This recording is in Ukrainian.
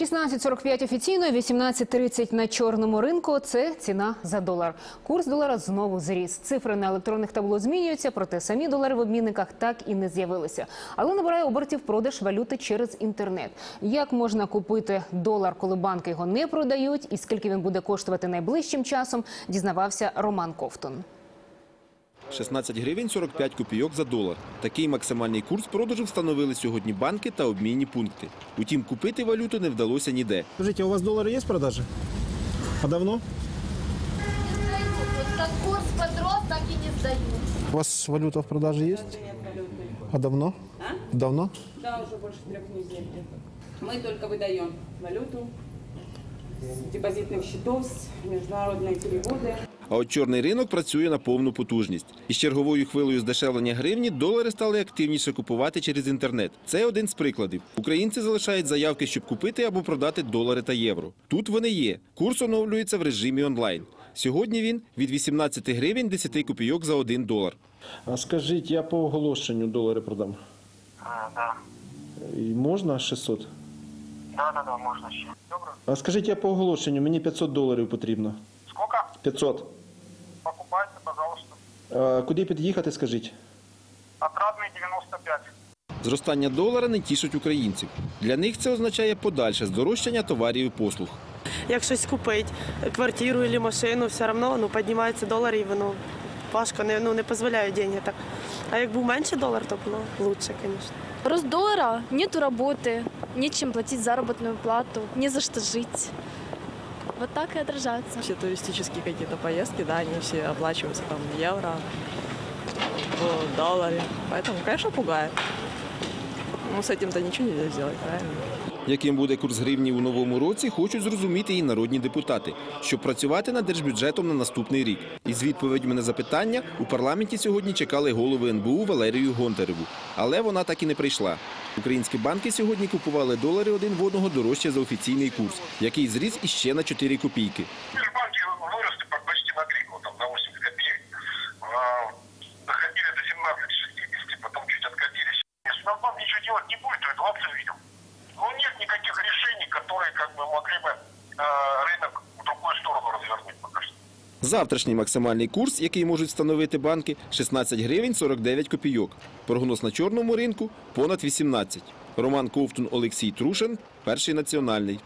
16.45 офіційно, 18.30 на чорному ринку. Це ціна за долар. Курс долара знову зріс. Цифри на електронних табло змінюються, проте самі долари в обмінниках так і не з'явилися. Але набирає обертів продаж валюти через інтернет. Як можна купити долар, коли банки його не продають, і скільки він буде коштувати найближчим часом, дізнавався Роман Ковтун. 16 гривень 45 копійок за долар. Такий максимальний курс продажу встановили сьогодні банки та обмінні пункти. Утім, купити валюту не вдалося ніде. Скажите, а у вас доллары есть в продаже? А давно? Вот как курс подрос, так и не сдают. У вас валюта в продаже есть? А давно? Давно? Да, уже больше трех недель где-то. Мы только выдаем валюту с депозитных счетов, с международные переводы. А от чорний ринок працює на повну потужність. Із черговою хвилею здешевлення гривні долари стали активніше купувати через інтернет. Це один з прикладів. Українці залишають заявки, щоб купити або продати долари та євро. Тут вони є. Курс оновлюється в режимі онлайн. Сьогодні він від 18 гривень 10 копійок за 1 долар. А скажіть, я по оголошенню долари продам. А, да. І можна 600? Да, да, да, можно ще. Добре. А скажіть, я по оголошенню, мені 500 доларів потрібно. Сколько? 500. А куди під'їхати, скажіть? Отрадный 95. Зростання долара не тішить українців. Для них це означає подальше здорожчання товарів і послуг. як щось купити, квартиру або машину, все одно ну, піднімається долар і воно важко, не, ну, не дозволяє деньги так. А як був менше долар, то ну, лучше, звісно. Рост доллара, нету работы, нечем платить заработную плату, не за что жить. Вот так и отражается. Все туристические какие-то поездки, да, они все оплачиваются там в евро, в долларе. Поэтому, конечно, пугает. Ну, с этим-то ничего нельзя сделать, правильно? Яким буде курс гривні у новому році, хочуть зрозуміти і народні депутати, щоб працювати над держбюджетом на наступний рік. Із відповідьми на запитання у парламенті сьогодні чекали голови НБУ Валерію Гонтареву, але вона так і не прийшла. Українські банки сьогодні купували долари один в одного дорожче за офіційний курс, який зріс іще на 4 копійки. Банки выросли по- на 3, там, на 80 копеек. А, доходили до 17,60, потом чуть откатились. Если нам банк ничего делать не будет, то инфляцию видел Ну, нет никаких решений, которые как бы могли бы э, рынок в другую сторону развернуть пока что. Завтрашній максимальний курс, який можуть встановити банки, 16 гривень 49 копійок. Прогноз на чорному ринку – понад 18. Роман Ковтун, Олексій Трушин, Перший національний.